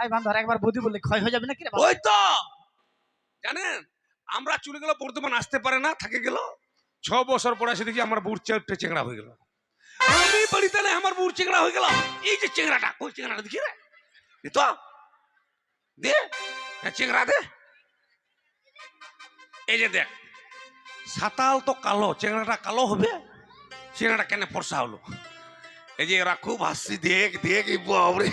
I বান্ধর একবার বৌদি বললে ক্ষয় হয়ে যাবে না কি রে ওই তো! জানেন আমরা চলে গেল বর্তমান আসতে পারে না থাকে গেল। ছ বছর পরে এসে দেখি আমার বুড় চারটে চেংড়া হয়ে গেল। আমি বাড়িতে আমার বুড় চেংড়া হয়ে গেল? এই যে চেংড়াটা ওই চেংড়াটা দেখি রে। এ তো। দে। হ্যাঁ, চেংড়া দে। এই যে দেখ সাতাল তো কালো চেংড়াটা কালো হবে চেংড়াটা কেন ফর্সা হলো? এই যে এরা খুব হাসি দেখ দেখ এই বাবরে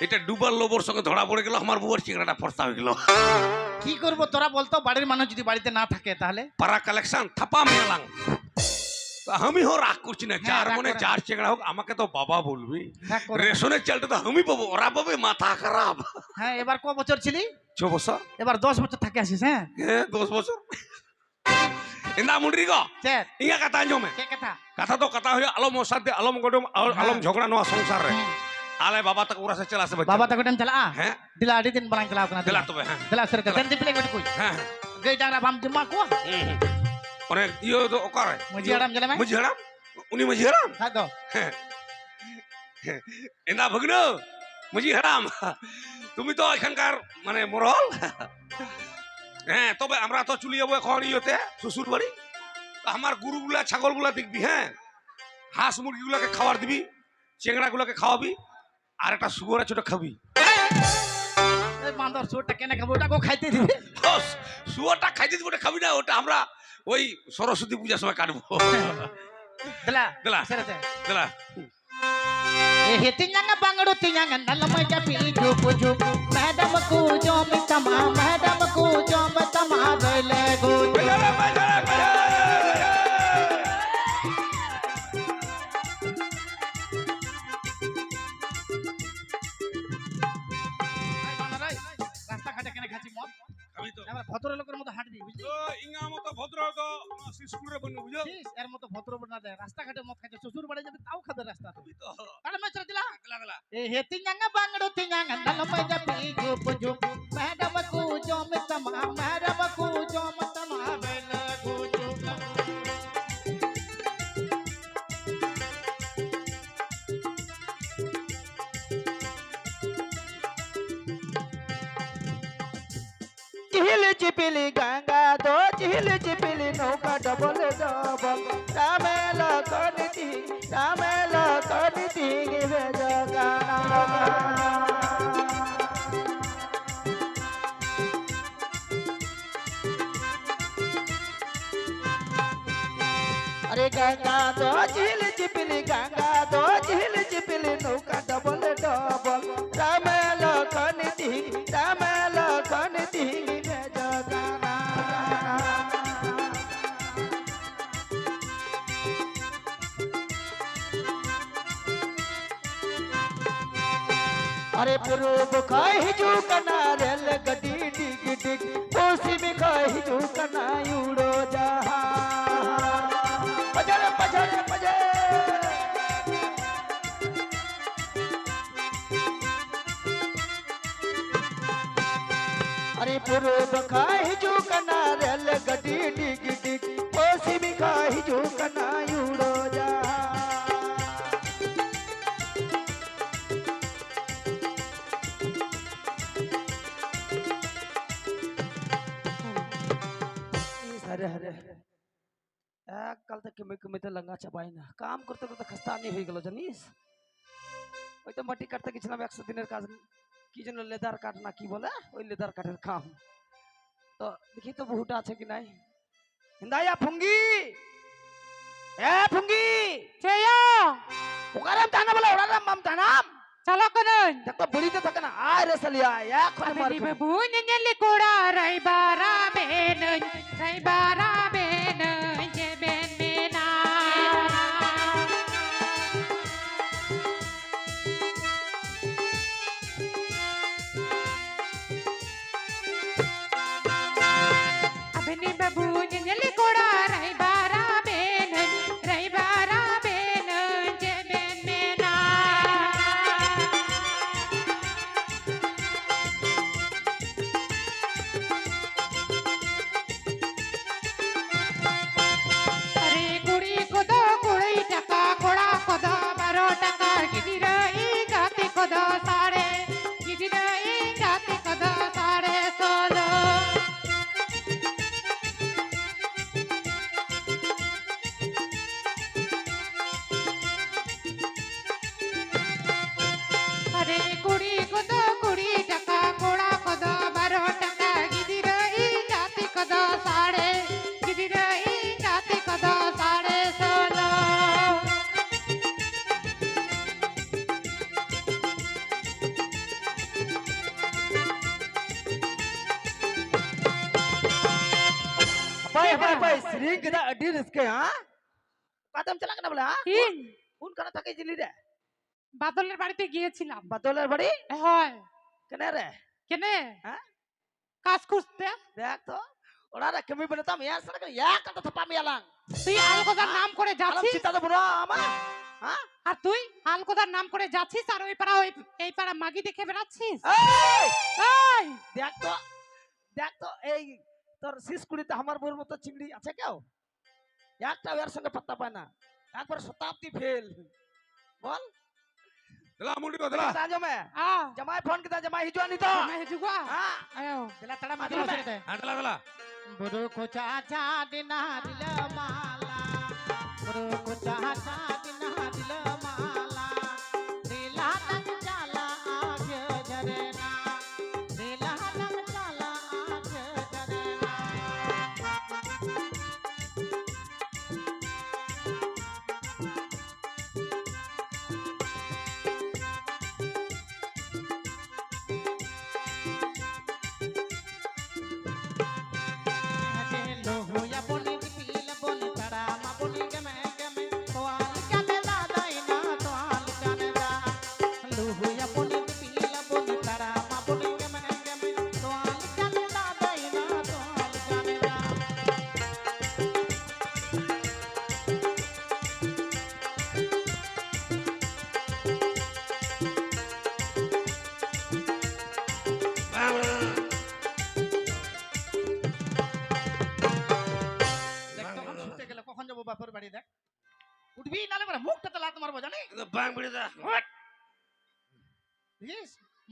এটা ডুবার লোবর সঙ্গে ধরা পড়ে গেল আমার বউয়ের চিংড়াটা ফর্সা হয়ে গেল। কি করব তোরা বলতো? বাড়ির মানুষ যদি বাড়িতে না থাকে তাহলে? পাড়া কালেকশন থাপা মেলাং। তা আমি হো রাগ করছি না হ্যাঁ, যার মনে যার চেংড়া হোক আমাকে তো বাবা বলবি। হ্যাঁ, রেশনের চালটা তো আমি পাবো ওরা পাবে মাথা খারাপ। হ্যাঁ এবার ক বছর ছিলি? ছ বছর। এবার দশ বছর থাকে আসিস হ্যাঁ? হ্যাঁ দশ বছর। ইন্দা মুন্ডি গো ইয়া কথা জমে কথা? কথা তো কথা হয়ে আলম ওসাদে আলম গডম আল- হ্যাঁ। আলম ঝগড়া নোয়া সংসার রে। চলা সে বাবা তক টাইম চলা আ হ্যাঁ। দিলা আড়ি দিন বালাং চলা কনা দিলা। তবে হ্যাঁ। দিলা সরে দেন দিপলে গটি কই? হ্যাঁ হ্যাঁ। গই ডাংরা বাম জমা কো। হুম, হুম। অনেক ইয়ে তো ওকারে। মুজি আরাম জলে মে মুজি হারাম উনি মুজি হারাম হ্যাঁ তো। এন্দা ভগ্ন মুজি হারাম তুমি তো এখানকার মানে মরল। হ্যাঁ তবে আমরা তো চলে যাব এখন ইয়েতে শ্বশুর বাড়ি। আমার গরুগুলা ছাগলগুলা দেখবি হ্যাঁ। হাঁস মুরগিগুলাকে খাবার দিবি চেংড়াগুলোকে খাওয়াবি। আর একটা শুয়োর আছে ওটা খাবি। বান্দর শুয়োরটা কেন খাব? খাইতে দিবে? শুয়োরটা খাইতে দিবে ওটা খাবি না ওটা আমরা ওই সরস্বতী পূজার সময় কাটবো। দিলা দিলা দিলা। తింగంగ బంగడు తింగంగ నల్లమ్మ చెప్పి ভদ্র লোকের মতো হাঁটবি রাস্তাঘাটে মত খাইছে শ্বশুর বাড়ি যাবে তাও খাদে রাস্তা দিলা ম্যাডাম। पुरूब खाही जू कना रेल गडी डिग डिग, कोसी में खाही जू कना उड़ो अरे पुरूब खाही जू कना रेल गडी डिग डिग, कोसी में खाही जू कना হরে হরে এককাল থেকে মেকুমিতে লাঙ্গা চাপাই না কাম করতে করতে খাস্তানি হয়ে গেল জানিস ওই তো মাটি কাটতে গেছিলাম একশো দিনের কাজ কি যেন লেদার কাঠ না কি বলে ওই লেদার কাঠের কাম তো দেখি তো বহুটা আছে কি নাই হিন্দাইয়া ফুঙ্গি এ ফুঙ্গি চেয়া ওকারাম টানা বলে ওরারাম মাম টানাম চালো কানন দেখো বুড়িতে থাকে না আয় রে সালিয়া এখন মার আমি kena. pai sering kita adi rizke ha কাদম বলে হ্যাঁ কোন কানে থাকে জিলি রে বাদলের বাড়িতে গিয়েছিলাম বাদলের বাড়ি হয় কেন রে কেনে হ্যাঁ? কাজ খুঁজতে দেখ তো ওরা রে কেমি বলে তাম ইয়া সরকার ইয়া কথা থাপা মিয়ালাং তুই আলকোদার নাম করে যাচ্ছিস চিতা তো বড় আমা হ্যাঁ আর তুই আলকোদার নাম করে যাচ্ছিস আর ওই পাড়া ওই এই পাড়া মাগি দেখে বেড়াচ্ছিস এই দেখ তো দেখ তো এই তোর শিস কুড়িতে আমার বউর মতো চিংড়ি আছে কেউ একটা ওর সঙ্গে পাত্তা পায় না একবার শতাব্দী ফেল বল দিলা মুন্ডি তো দিলা জমে জমাই ফোন কিতা জমাই হিজুয়া নি তো জমাই হিজুয়া হ্যাঁ আয়ো দিলা তাড়া মাদি দিলা হ্যাঁ দিলা দিলা বড় খোঁচা চা দিনা দিলা মালা বড় খোঁচা চা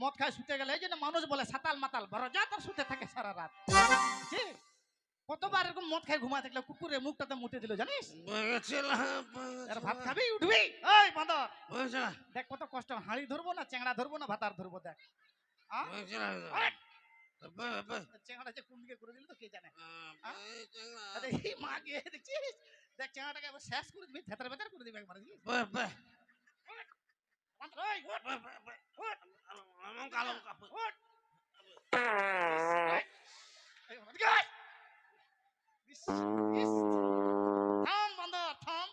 মদ খায় শুতে গেলে এই জন্য মানুষ বলে সাতাল মাতাল বড় যা তার শুতে থাকে সারা রাত। কতবার এরকম মদ খায় ঘুমা থাকলে কুকুরে মুখটাতে মুটে দিল জানিস? ভাত খাবি উঠবি? ওই বাঁদর। দেখ কত কষ্ট হাঁড়ি ধরবো না চেংড়া ধরবো না ভাতার ধরবো দেখ। চেংড়া যে কোন দিকে করে দিল তো কে জানে? মা গে দেখছিস? দেখ চেংড়াটাকে শেষ করে দিবি ভেতর ভেতর করে দিবি একবার থাম বাঁদর, থাম।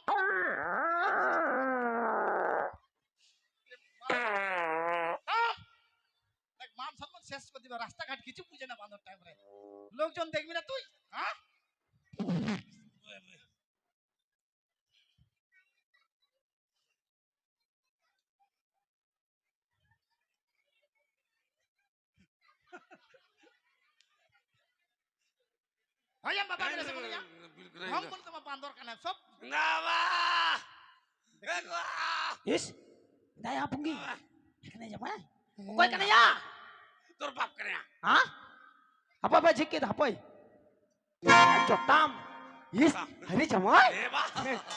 মান শেষ করে দিবা রাস্তাঘাট কিছু বুঝে না বাঁদর টাইমে লোকজন দেখবি না তুই হ্যাঁ Ayam bapak ada sekolahnya. Hong pun tempat pantor kena sop. Kenapa? Yes, kita yang punggi. Ya, kena apa? Kau kena ya? Turpap kena. Hah? Apa apa jeket apa? Cotam. Yes, ini cemoy. Eba.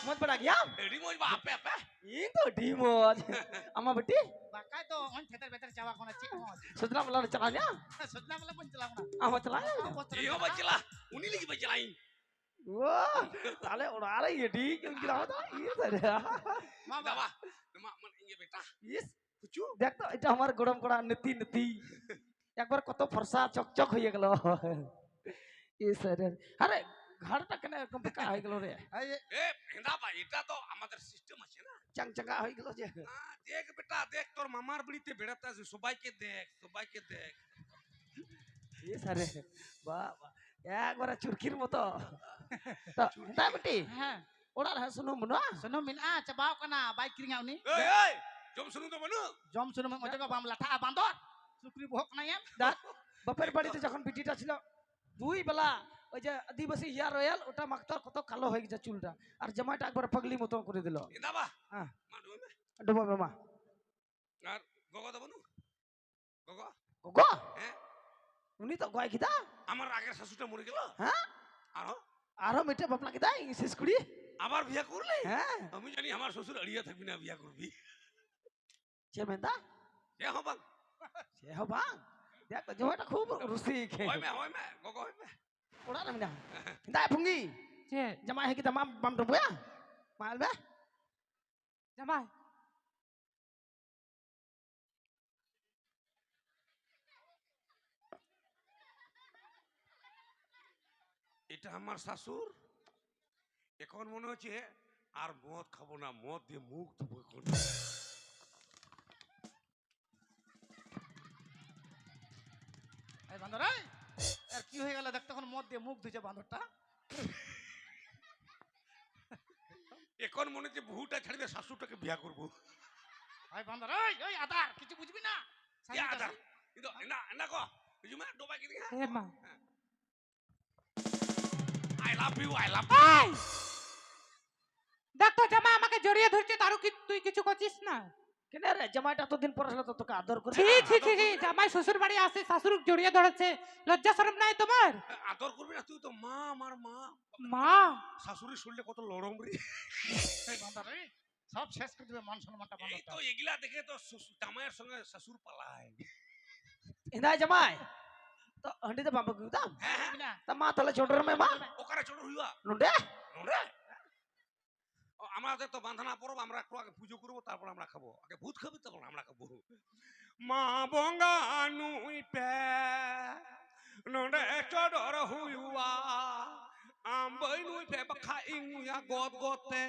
Mau pada giam? Eh, di mau apa apa? Iya, ini di mau. Ama beti? Bakal itu on better better Jawa kau nanti. Sudah malah celanya? Sudah malah pun celana. Ama celanya? Iya apa celah? unik lagi bercelain. Wah, tale orang ada ya di yang kita ada. Iya saja. Mama, apa? Nama mana ingin beta? Yes. Kucu. Dek tu, itu amar gudam gudam neti neti. Yang berkotok persa cok cok hiya kalau. Yes, saja. Hari ঘরটা কেন এরকম বেকা হয়ে গেল রে? এ হিন্দা ভাই এটা তো আমাদের সিস্টেম আছে না। চাংচাঙ্গা হয়ে গেল যে। দেখ বেটা দেখ তোর মামার বাড়িতে বেড়াতে আছে সবাইকে দেখ সবাইকে দেখ। এ সারে বাবা একবারে চুরকির মতো। তা বেটি? হ্যাঁ। ওড়ার হ্যাঁ শুনো মনো শুনো আচ্ছা, মিনা চাবাও কানা বাইক কিরিঙা উনি এই জম শুনো তো মনো। জম শুনো মনো ওটা বাম লাঠা বান্দর। চুকরি ভোক নাই এম। বাপের বাড়িতে যখন বিটিটা ছিল দুই বেলা ওই যে আদিবাসী হিয়ার রয়্যাল ওটা মাখতার কত কালো হয়ে গেছে চুলটা। আর জামাইটা একবার পাগলি মতো করে দিল। হ্যাঁ। মা ডুমে ডোবা মামা আর গগো তো বনু গগো? হ্যাঁ। উনি তো গয় কিতা আমার আগের শাশুটা মরে গেল। হ্যাঁ। আর আরও মেটে বাপলা কিতা শেষ করি। আবার বিয়া করলি? হ্যাঁ। আমি জানি আমার শ্বশুর আড়িয়া থাকবি না বিয়া করবি। চেমেন্দা এ হবা। সে হবা। দেখ তো জামাইটা খুব রুসিক। হয় মে হয় মে। গগো হয় মে। ওড়া না মিনা হিন্দা ফুঙ্গি যে জামাই হে কিতা মাম বাম ডোবো ya মাল বে জামাই এটা আমার শাশুর? এখন মনে হচ্ছে আর মদ খাব না মদ দিয়ে মুখ ধুবো এখন। এই বান্দর কি হয়ে গেল? দেখ তখন মদ দিয়ে মুখ ধুছে বান্দরটা এখন মনে হচ্ছে বহুটা ছাড়ি দিয়ে শাশুরটাকে বিয়া করব? ভাই বান্দর এই ওই আদার কিছু বুঝবি না? আদার। কিন্তু এনা এনা কো বুঝুমা ডোবা কি দিয়া এ মা। I love you I love এই! দেখ তো জামা আমাকে জড়িয়ে ধরছে তারও কি তুই কিছু করছিস না? কেন রে? জামাইটা এতদিন পর আসলে তো তোকে আদর করে? ছি ছি ছি ছি জামাই শ্বশুর বাড়ি আসে শাশুর জড়িয়ে ধরেছে। লজ্জা শরম নাই তোমার? আদর করবি না তুই তো মা আমার মা। মা? শাশুড়ি শুনলে কত লরম রে। এই বান্দর এই, সব শেষ করে দিবে মান সম্মানটা বান্দরটা তো এগুলা দেখে তো জামাইয়ের সঙ্গে শ্বশুর পালায়। ইনাই জামাই তো হন্ডিতে বাবা কুদাম হ্যাঁ হ্যাঁ। না তা মা তাহলে ছোটর মে মা? ওখানে ছোট হইবা আমাদের তো বাঁধনা পরব আমরা একটু আগে পুজো করব তারপর আমরা খাব আগে ভূত খাবি তারপর আমরা খাব মা বঙ্গা নুই পে নোড়ে চড়র হুইয়া আম্বই নুই পে বাখা ইংয়া গদ গতে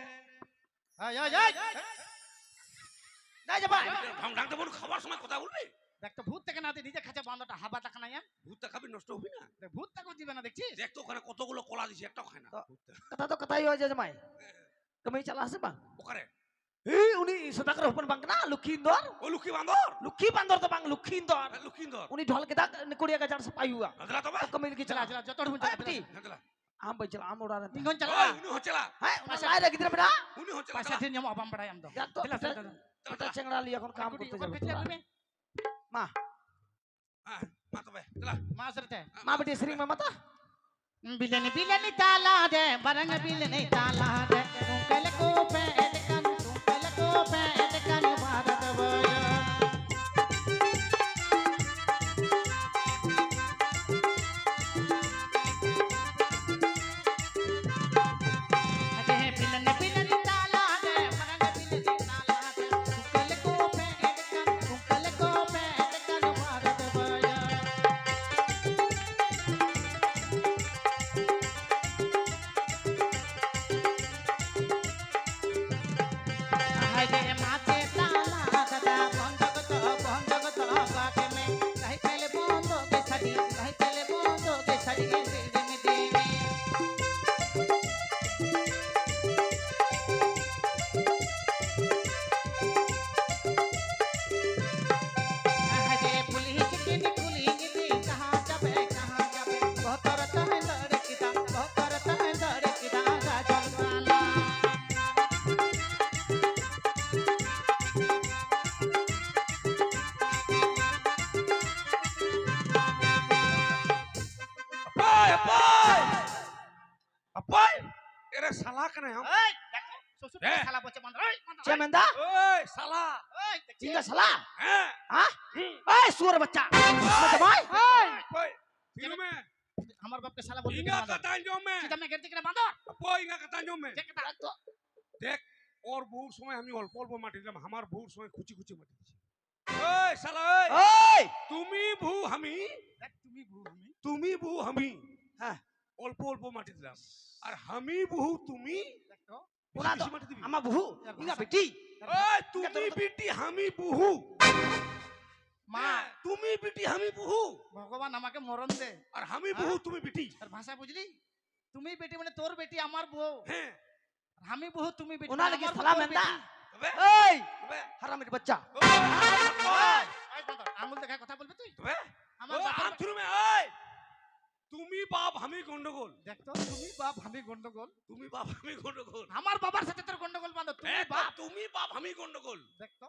ঢং ঢং বল খাবার সময় কথা বলবি দেখ তো ভূত থেকে না নিজে খাচ্ছে বান্দরটা হাবা টাকা নাই ভূতটা খাবি নষ্ট হবি না ভূত তাকে দিবে না দেখছিস দেখ তো ওখানে কতগুলো কলা দিছে একটাও খায় না কথা তো কথাই হয়ে যায় জামাই Kamay chalasa ba? Okare. Ya? Eh, uni sadakar pun bang kenal, kena lukindor. Oh, luki bandor. Luki bandor to bang lukindor. Eh, lukindor. Uni dhol kita nikuria sepayu sepayua. Nggak tahu bang. Kamay lagi chala chala jotor mun chala. Am bajal am ora ran. Ningon chala. Uni hochala. Hai, uni lai lagi ini beda. Uni hochala. Pasa din nyamo abam pada am to. Jelas jelas. Kita cengral liya kon kaam korte jabe. Ma. Ah, ma to be. Jelas. Ma serte. Ah, ma berdiri sering ma mata. Bilani bilani tala de, barang bilani tala de. Shri মা মাতা এরে শালা কেন হাম এই দেখো শ্বশুর হ্যাঁ। শালা বলছে বন্ধ এই বন্ধ চেমেন্দা ওই শালা এই দেখছিস? চিঙ্গা শালা হ্যাঁ हां? এই সুর বাচ্চা জামাই ওই ওই তিনুমে আমার বাপকে শালা বলবি ইঙ্গা না কাতান জমে সিধা মে গেতে করে বাঁধো ওই ইঙ্গা কাতান জমে দেখ না দেখ ওর বউর সময় আমি অল্প অল্প মাটি দিলাম আমার বউর সময় খুচি খুচি মাটি দিছি ওই শালা ওই ওই তুমি ভু আমি দেখ তুমি ভূ আমি তুমি বু আমি হ্যাঁ। অল্প অল্প মাটি দিলাম। আর আমি বহু তুমি দেখ। তো বেশি ওনা তো বেশি মাটি দিবি। আমা বহু ইঙ্গা বেটি। ওই তুমি বিটি আমি বহু। মা। হ্যাঁ, তুমি বিটি আমি বহু। ভগবান আমাকে মরণ দে। আর আমি বহু তুমি বিটি। আর ভাষা বুঝলি? তুমি বেটি মানে তোর বেটি আমার বউ। হ্যাঁ। আর আমি বহু তুমি বেটি। ওনা মানে লাগি আমার বউ, সালাম তোর এন্দা বেটি। তবে? এই! তবে? হারামির বাচ্চা। ওই, এই বন্ধ, আঙুল দেখায় কথা বলবি তুই? তবে? আমার ও বাপের আম থুরুমে ওই তুমি বাপ আমি গন্ডগোল। দেখ তো তুমি বাপ আমি গন্ডগোল। তুমি বাপ আমি গন্ডগোল। আমার বাবার সাথে তোর গন্ডগোল বাঁধো তুমি বাপ। তুমি বাপ আমি গন্ডগোল। দেখ তো।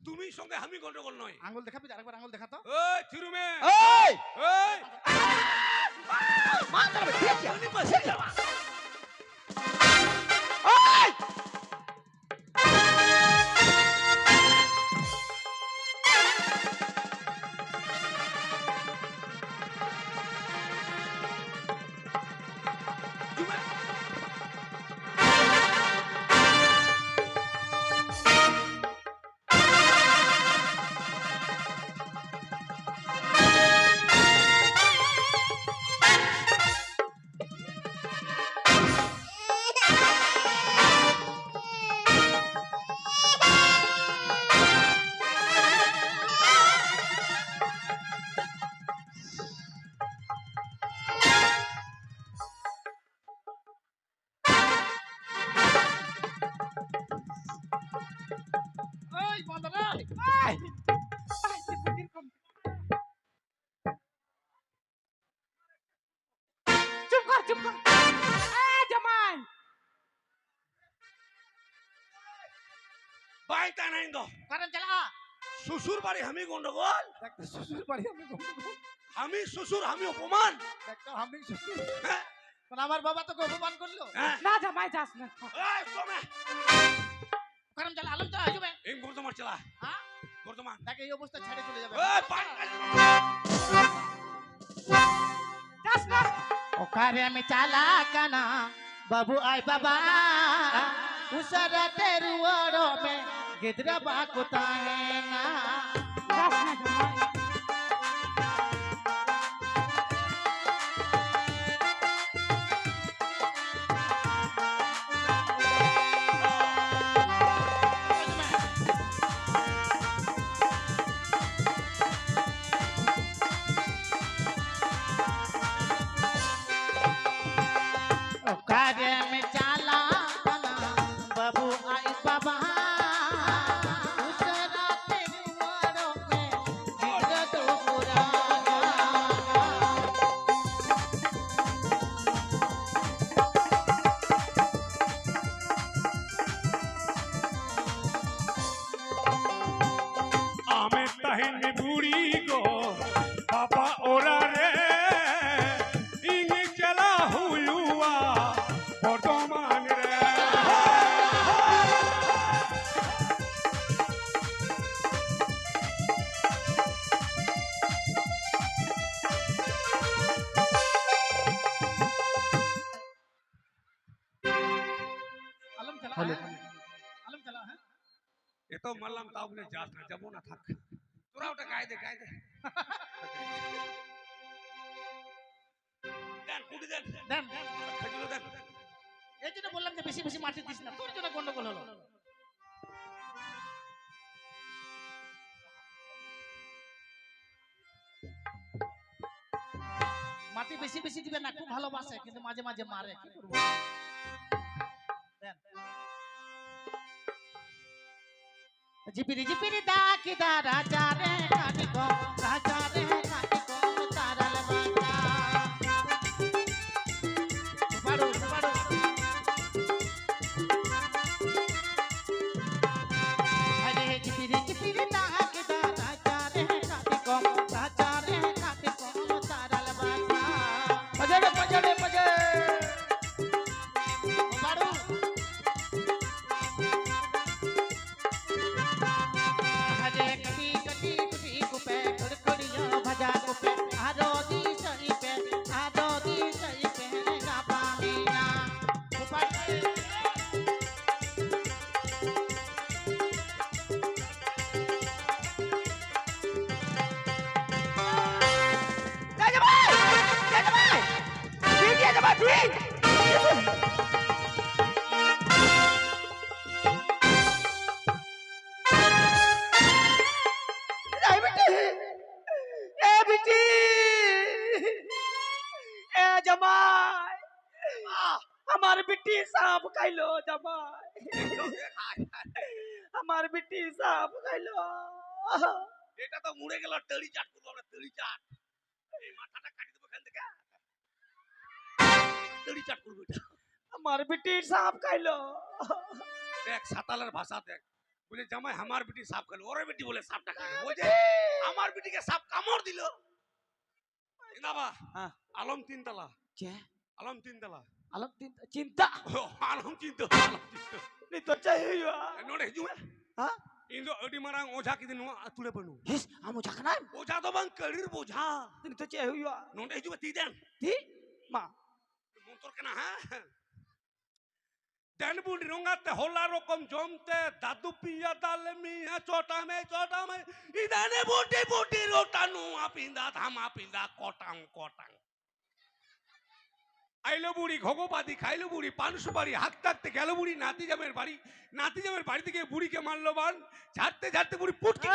তুমি সঙ্গে আমি গন্ডগোল নয়। আঙুল দেখাবি আরেকবার আঙুল দেখা তো। ওই থিরুমে। এই! ওই মা তোর বেটি আছে উনি বসে যাবা ওই চুপ কর এ জামাই বাইতা নাই দো কারণ চালা। শ্বশুর বাড়ি আমি গন্ডগোল? শ্বশুর বাড়ি আমি গন্ডগোল। আমি শ্বশুর আমি অপমান? আমি শ্বশুর। হ্যাঁ। মানে আমার বাবা তোকে অপমান করল? হ্যাঁ। না জামাই যাস না। এই কমে কারণ চালা আলম চালা আসবে। এই বর্তমান চালা। হ্যাঁ? বর্তমান তাকে এই অবস্থা ছেড়ে চলে যাবে। ওই পাগল। যাস না। ओखारे में चाला कना बाबू आय बाबा उसर तेरुआरो में गिद्रा बाकुता है ना। মাটি বেশি বেশি দিবে না, খুব ভালোবাসে, কিন্তু মাঝে মাঝে মারে। কি করব? জিপিরি জিপিরি দা ডাকি দা রাজা রে রাজা খাইলো দেখ সাতালের ভাষা দেখ। বলে জামাই আমার বিটি সাপ খেলো। ওর বিটি বলে সাপটা খেলো ওই যে আমার বিটিকে সাপ কামড় দিল। বাবা হ্যাঁ। আলম তিনতলা। কে? আলম তিনতলা। আলম তিন চিন্তা? আলম চিন্তা আলম চিন্তা। নি তো চাই হইয়া নোড়ে হিজুয়া হ্যাঁ? ইন্দো অডি মারাং ওঝা কি দিন তুলে পড়ু হিস আম ওঝা কানা ওঝা তো বাং কড়ির বোঝা। নি তো চাই হইয়া নোড়ে হিজুয়া তি দেন। তি? মা। মোটর কানা হ্যাঁ? বুড়ি রঙাতে হোলা রকম জমতে দাদু পিয়া দালে মিয়া চটা মে চটা মে ইদানে বুটি বুটি রোটানু আপিন্দা ধামা পিন্দা কটাং কটাং। আইলো বুড়ি ঘগোপাদি খাইলো বুড়ি পান সুপারি হাত থাকতে গেল বুড়ি নাতি জামের বাড়ি নাতি জামের বাড়ি থেকে বুড়িকে মারলো বান ঝাড়তে ঝাড়তে বুড়ি পুটকি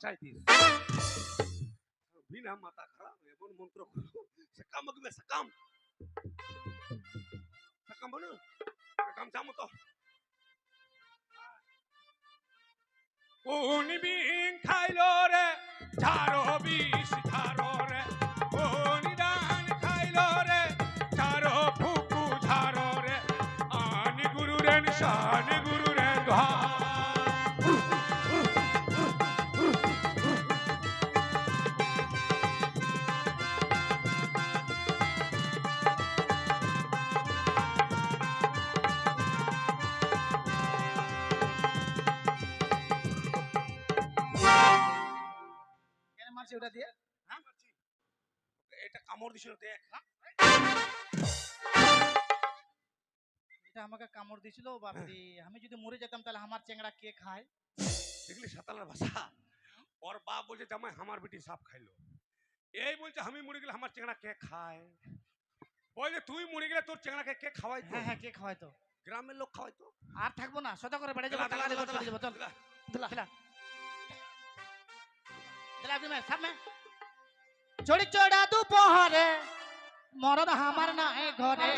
দিস বিনা মাথা খারাপ এমন মন্ত্র সকাম মগবে সকাম কাম বলো কাম চামো তো কোন বিন খাইলো রে ঝাড়ো বিষ ঝাড়ো রে কোন দান খাইলো রে ঝাড়ো ফুকু ঝাড়ো রে আনি গুরু রে শান গুরু দিছিল বাপরে আমি যদি মরে যেতাম তাহলে আমার চেংড়া কে খায়? দেখলি সাতালার ভাষা? ওর বাপ বলছে জামাই আমার বেটি সাপ খাইলো। এই বলছে আমি মরে গেলে আমার চেংড়া কে খায়? বলছে তুই মরে গেলে তোর চেংড়াকে কে খাওয়াই হ্যাঁ হ্যাঁ কে খাওয়ায় তো গ্রামের লোক খাওয়াই তো আর থাকব না সদা করে বেড়ে যাব চলে যাব চল। সাপ মে। চড়ি চড়া দুপহরে মরদ আমার নাই ঘরে।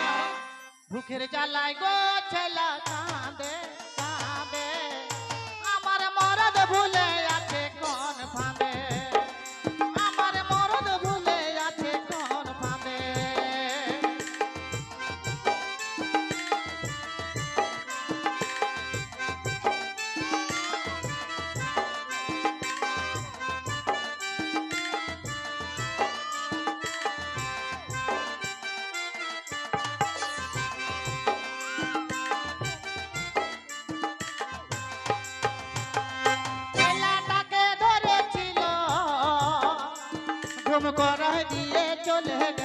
ভুখের জ্বালায় গো ছেলা কাঁদে কাঁদে। আমার মরদ ভুলে ঘুম করে দিয়ে চলে